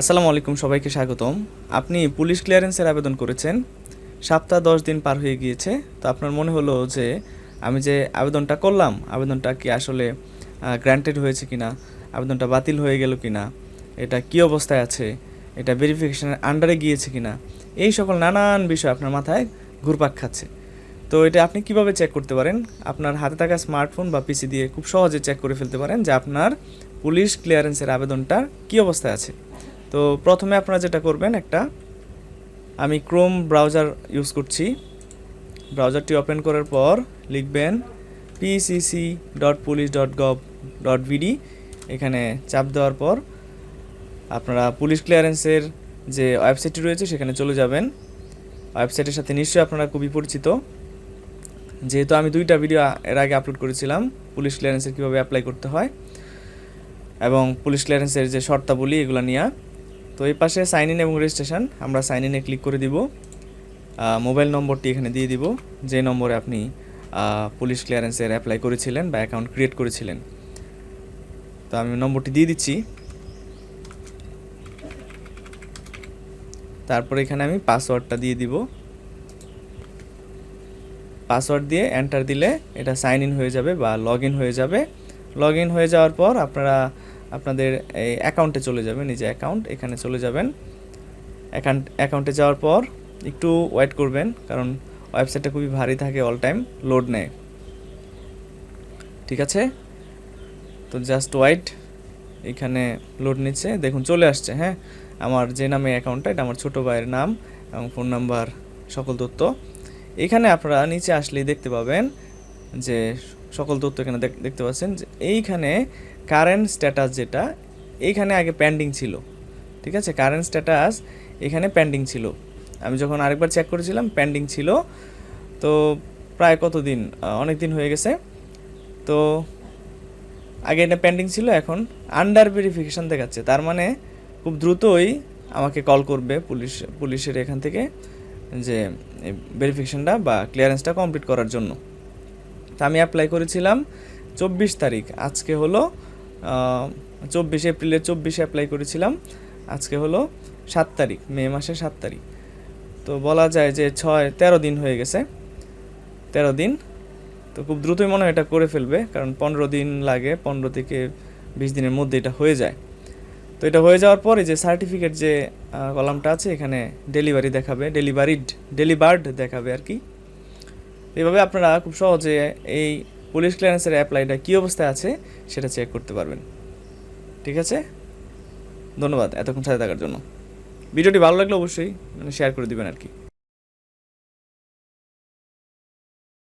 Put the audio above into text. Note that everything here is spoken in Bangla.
আসসালামু আলাইকুম, সবাইকে স্বাগতম। আপনি পুলিশ ক্লিয়ারেন্সের আবেদন করেছেন। সপ্তাহ দশ দিন পার হয়ে গিয়েছে। তো আপনার মনে হলো যে আমি যে আবেদনটা করলাম, আবেদনটা কি আসলে গ্রান্টেড হয়েছে কিনা, আবেদনটা বাতিল হয়ে গেল কিনা, এটা কি অবস্থায় আছে, এটা ভেরিফিকেশনের আন্ডারে গিয়েছে কিনা, এই সকল নানান বিষয় আপনার মাথায় ঘুরপাক খাচ্ছে। তো এটা আপনি কীভাবে চেক করতে পারেন? আপনার হাতে থাকা স্মার্টফোন বা পিসি দিয়ে খুব সহজে চেক করে ফেলতে পারেন যে আপনার পুলিশ ক্লিয়ারেন্সের আবেদনটা কি অবস্থায় আছে। তো প্রথমে আপনারা যেটা করবেন একটা, আমি ক্রোম ব্রাউজার ইউজ করছি। ব্রাউজারটি ওপেন করার পর লিখবেন PCC dot police dot gov dot BD এখানে চাপ দেওয়ার পর আপনারা পুলিশ ক্লিয়ারেন্সের যে ওয়েবসাইটটি রয়েছে সেখানে চলে যাবেন। ওয়েবসাইটের সাথে নিশ্চয়ই আপনারা খুবই পরিচিত। যেহেতু আমি দুইটা ভিডিও এর আগে আপলোড করেছিলাম পুলিশ ক্লিয়ারেন্সের কীভাবে অ্যাপ্লাই করতে হয় এবং পুলিশ ক্লিয়ারেন্সের যে শর্তাবলী এগুলো নিয়ে। তো এই পাশে সাইন ইন এবং রেজিস্ট্রেশন আমরা সাইন ইনে ক্লিক করে দিব। মোবাইল নম্বরটি এখানে দিয়ে দিব, যে নম্বরে আপনি পুলিশ ক্লিয়ারেন্সের অ্যাপ্লাই করেছিলেন বা অ্যাকাউন্ট ক্রিয়েট করেছিলেন। তো আমি নম্বরটি দিয়ে দিচ্ছি। তারপর এখানে আমি পাসওয়ার্ডটা দিয়ে দিব। পাসওয়ার্ড দিয়ে এন্টার দিলে এটা সাইন ইন হয়ে যাবে বা লগ হয়ে যাবে। লগ হয়ে যাওয়ার পর আপনারা আপনাদের এই অ্যাকাউন্টে চলে যাবেন, এই যে অ্যাকাউন্ট এখানে চলে যাবেন। অ্যাকাউন্ট অ্যাকাউন্টে যাওয়ার পর একটু ওয়েট করবেন, কারণ ওয়েবসাইটটা খুবই ভারী থাকে অল টাইম লোড নেয়। ঠিক আছে? তো জাস্ট ওয়াইট এখানে লোড নিচ্ছে। দেখুন, চলে আসছে হ্যাঁ? আমার যে নামে অ্যাকাউন্টটা এটা আমার ছোটো ভাইয়ের নাম এবং ফোন নাম্বার সকল তথ্য। এখানে আপনারা নিচে আসলেই দেখতে পাবেন যে সকল তথ্য এখানে দেখ- দেখতে পাচ্ছেন যে এইখানে কারেন্ট স্ট্যাটাস যেটা, এইখানে আগে পেন্ডিং ছিল। ঠিক আছে? কারেন্ট স্ট্যাটাস এখানে পেন্ডিং ছিল। আমি যখন আরেকবার চেক করেছিলাম পেন্ডিং ছিল। তো প্রায় কতদিন? অনেক দিন হয়ে গেছে। তো আগে এটা পেন্ডিং ছিল, এখন আন্ডার ভেরিফিকেশন দেখাচ্ছে। তার মানে খুব দ্রুতই আমাকে কল করবে পুলিশ, পুলিশের এখান থেকে যে ভেরিফিকেশানটা বা ক্লিয়ারেন্সটা কমপ্লিট করার জন্য। তা আমি অ্যাপ্লাই করেছিলাম চব্বিশ তারিখ। আজকে হলো চব্বিশ এপ্রিলের চব্বিশে অ্যাপ্লাই করেছিলাম। আজকে হলো সাত তারিখ, মে মাসের সাত তারিখ। তো বলা যায় যে ছয়, তেরো দিন হয়ে গেছে। তেরো দিন। তো খুব দ্রুতই মনে হয় এটা করে ফেলবে, কারণ পনেরো দিন লাগে, পনেরো থেকে বিশ দিনের মধ্যে এটা হয়ে যায়। তো এটা হয়ে যাওয়ার পরে যে সার্টিফিকেট যে কলামটা আছে, এখানে ডেলিভারি দেখাবে ডেলিভারিড ডেলিভার্ড দেখাবে আর কি। এভাবে আপনারা খুব সহজে এই পুলিশ ক্লিয়ারেন্সের অ্যাপ্লাইটা কী অবস্থায় আছে সেটা চেক করতে পারবেন। ঠিক আছে? ধন্যবাদ এতক্ষণ সাথে থাকার জন্য। ভিডিওটি ভালো লাগলে অবশ্যই মানে শেয়ার করে দেবেন আর কি।